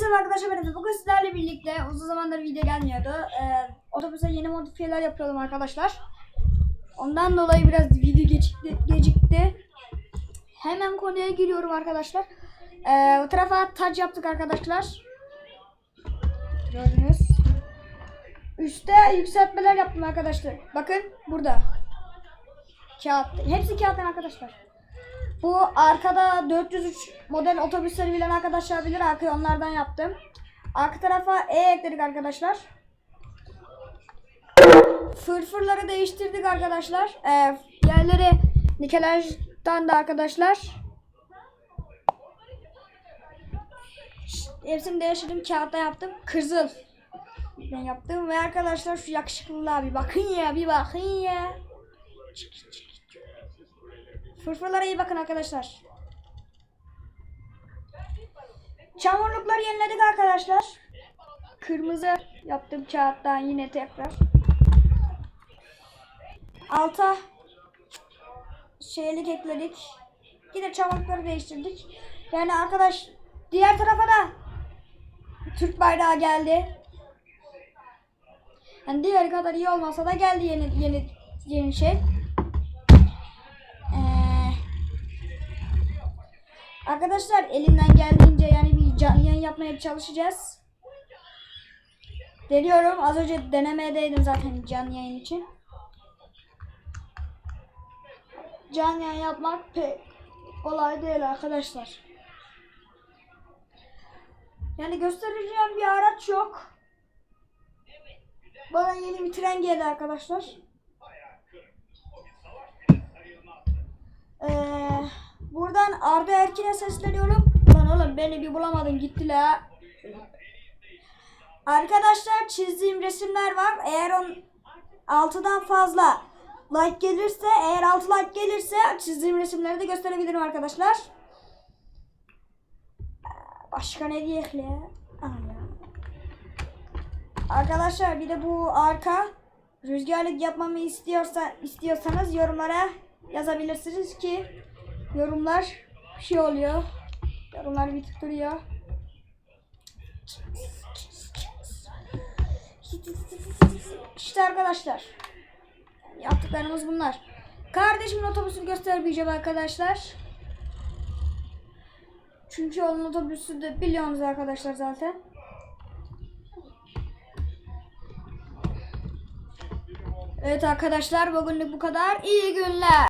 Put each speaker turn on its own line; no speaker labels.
Herkese arkadaşlar merhaba. Bugün sizlerle birlikte uzun zamandır video gelmiyordu. Ee, otobüse yeni modifiyeler yapıyordum arkadaşlar. Ondan dolayı biraz video gecikti. gecikti. Hemen konuya giriyorum arkadaşlar. Ee, o tarafa tac yaptık arkadaşlar. Gördünüz. Üste yükseltmeler yaptım arkadaşlar. Bakın burada. Kağıt. Hepsi kağıttan arkadaşlar. Bu arkada 403 model otobüsleri bilen arkadaşlar bilir. Arkaya onlardan yaptım. Arka tarafa E ekledik arkadaşlar. Fırfırları değiştirdik arkadaşlar. Ee, yerleri nikelajdan da arkadaşlar. Hepsini değiştirdim. Kağıtta yaptım. Kızıl. Ben yaptım ve arkadaşlar şu yakışıklılığa bir bakın ya bir bakın ya. Fırfırlara iyi bakın arkadaşlar. Çamurlukları yeniledik arkadaşlar. Kırmızı yaptım kağıttan yine tekrar. Alta şeylik ekledik. Yine çamurlukları değiştirdik. Yani arkadaş diğer tarafa da Türk bayrağı geldi. Yani diğer kadar iyi olmasa da geldi yeni yeni yeni şey. Arkadaşlar elimden geldiğince yani bir canlı yayın yapmaya çalışacağız. Deniyorum. Az önce denemedeydim zaten canlı yayın için. Canlı yayın yapmak pek kolay değil arkadaşlar. Yani göstereceğim bir araç yok. Bana yeni bir tren geldi arkadaşlar. Buradan Arda Erkin'e sesleniyorum. Lan oğlum beni bir bulamadın gitti la. Arkadaşlar çizdiğim resimler var. Eğer on 6'dan fazla like gelirse, eğer 6 like gelirse çizdiğim resimleri de gösterebilirim arkadaşlar. Başka ne diyek ya? Ana. Arkadaşlar bir de bu arka rüzgarlık yapmamı istiyorsa istiyorsanız yorumlara yazabilirsiniz ki yorumlar bir şey oluyor. Yorumlar bir tık duruyor. İşte arkadaşlar. Yaptıklarımız bunlar. Kardeşimin otobüsünü göstermeyeceğim arkadaşlar. Çünkü onun otobüsü de biliyorsunuz arkadaşlar zaten. Evet arkadaşlar bugünlük bu kadar. İyi günler.